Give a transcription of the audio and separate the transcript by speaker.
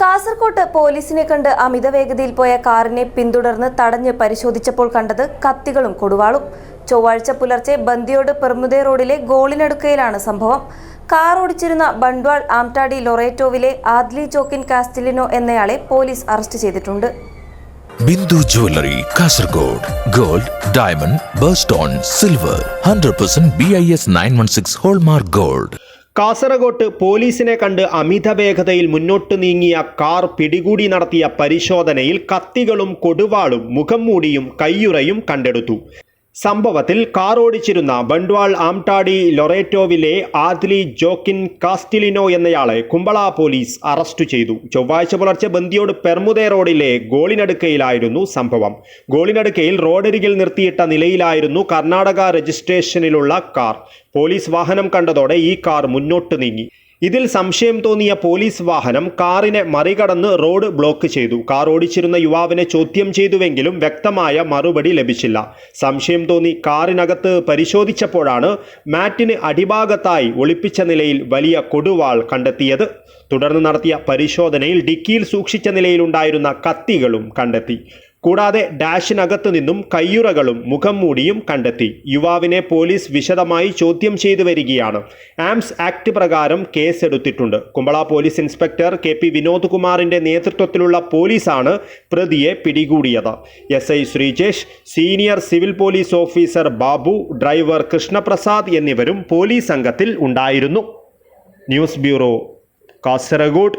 Speaker 1: കാസർകോട്ട് പോലീസിനെ കണ്ട് അമിത വേഗതയിൽ പോയ കാറിനെ പിന്തുടർന്ന് തടഞ്ഞ് പരിശോധിച്ചപ്പോൾ കണ്ടത് കത്തികളും കൊടുവാളും. ചൊവ്വാഴ്ച പുലർച്ചെ ബന്ദിയോട് പെർമുദേ റോഡിലെ ഗോളിനടുക്കയിലാണ് സംഭവം. കാർ ഓടിച്ചിരുന്ന ബണ്ട്വാൾ ആംടാടി ലൊറേറ്റോവിലെ ആദ്ലി ചോക്കിൻ കാസ്റ്റിലിനോ എന്നയാളെ പോലീസ് അറസ്റ്റ് ചെയ്തിട്ടുണ്ട്.
Speaker 2: Bindu jewellery Kasaragod. Gold diamond birthstone silver. Hundred percent B I S nine one six hallmark gold.
Speaker 3: കാസർഗോട്ട് പോലീസിനെ കണ്ട് അമിത വേഗതയിൽ മുന്നോട്ട് നീങ്ങിയ കാർ പിടികൂടി നടത്തിയ പരിശോധനയിൽ കത്തികളും കൊടുവാളും മുഖം മൂടിയും കയ്യുറയും കണ്ടെടുത്തു. സംഭവത്തിൽ കാർ ഓടിച്ചിരുന്ന ബണ്ട്വാൾ ആംടാടി ലൊറേറ്റോവിലെ ആദ്ലി ജോക്കിൻ കാസ്റ്റിലിനോ എന്നയാളെ കുമ്പള പോലീസ് അറസ്റ്റ് ചെയ്തു. ചൊവ്വാഴ്ച പുലർച്ചെ ബന്ദിയോട് പെർമുദേ റോഡിലെ ഗോളിനടുക്കയിലായിരുന്നു സംഭവം. ഗോളിനടുക്കയിൽ റോഡരികിൽ നിർത്തിയിട്ട നിലയിലായിരുന്നു കർണാടക രജിസ്ട്രേഷനിലുള്ള കാർ. പോലീസ് വാഹനം കണ്ടതോടെ ഈ കാർ മുന്നോട്ട് നീങ്ങി. ഇതിൽ സംശയം തോന്നിയ പോലീസ് വാഹനം കാറിനെ മറികടന്ന് റോഡ് ബ്ലോക്ക് ചെയ്തു. കാർ ഓടിച്ചിരുന്ന യുവാവിനെ ചോദ്യം ചെയ്തുവെങ്കിലും വ്യക്തമായ മറുപടി ലഭിച്ചില്ല. സംശയം തോന്നി കാറിനകത്ത് പരിശോധിച്ചപ്പോഴാണ് മാറ്റിന് അടിഭാഗത്തായി ഒളിപ്പിച്ച നിലയിൽ വലിയ കൊടുവാൾ കണ്ടെത്തിയത്. തുടർന്ന് നടത്തിയ പരിശോധനയിൽ ഡിക്കിയിൽ സൂക്ഷിച്ച നിലയിലുണ്ടായിരുന്ന കത്തികളും കണ്ടെത്തി. കൂടാതെ ഡാഷിനകത്തു നിന്നും കയ്യുറകളും മുഖം മൂടിയും കണ്ടെത്തി. യുവാവിനെ പോലീസ് വിശദമായി ചോദ്യം ചെയ്തു വരികയാണ്. ആംസ് ആക്ട് പ്രകാരം കേസെടുത്തിട്ടുണ്ട്. Kumbla police inspector K P Vinod കുമാറിന്റെ നേതൃത്വത്തിലുള്ള പോലീസാണ് പ്രതിയെ പിടികൂടിയത്. S I Sreejesh senior civil police officer Babu driver Krishnaprasad എന്നിവരും പോലീസ് സംഘത്തിൽ ഉണ്ടായിരുന്നു. News bureau Kasaragod.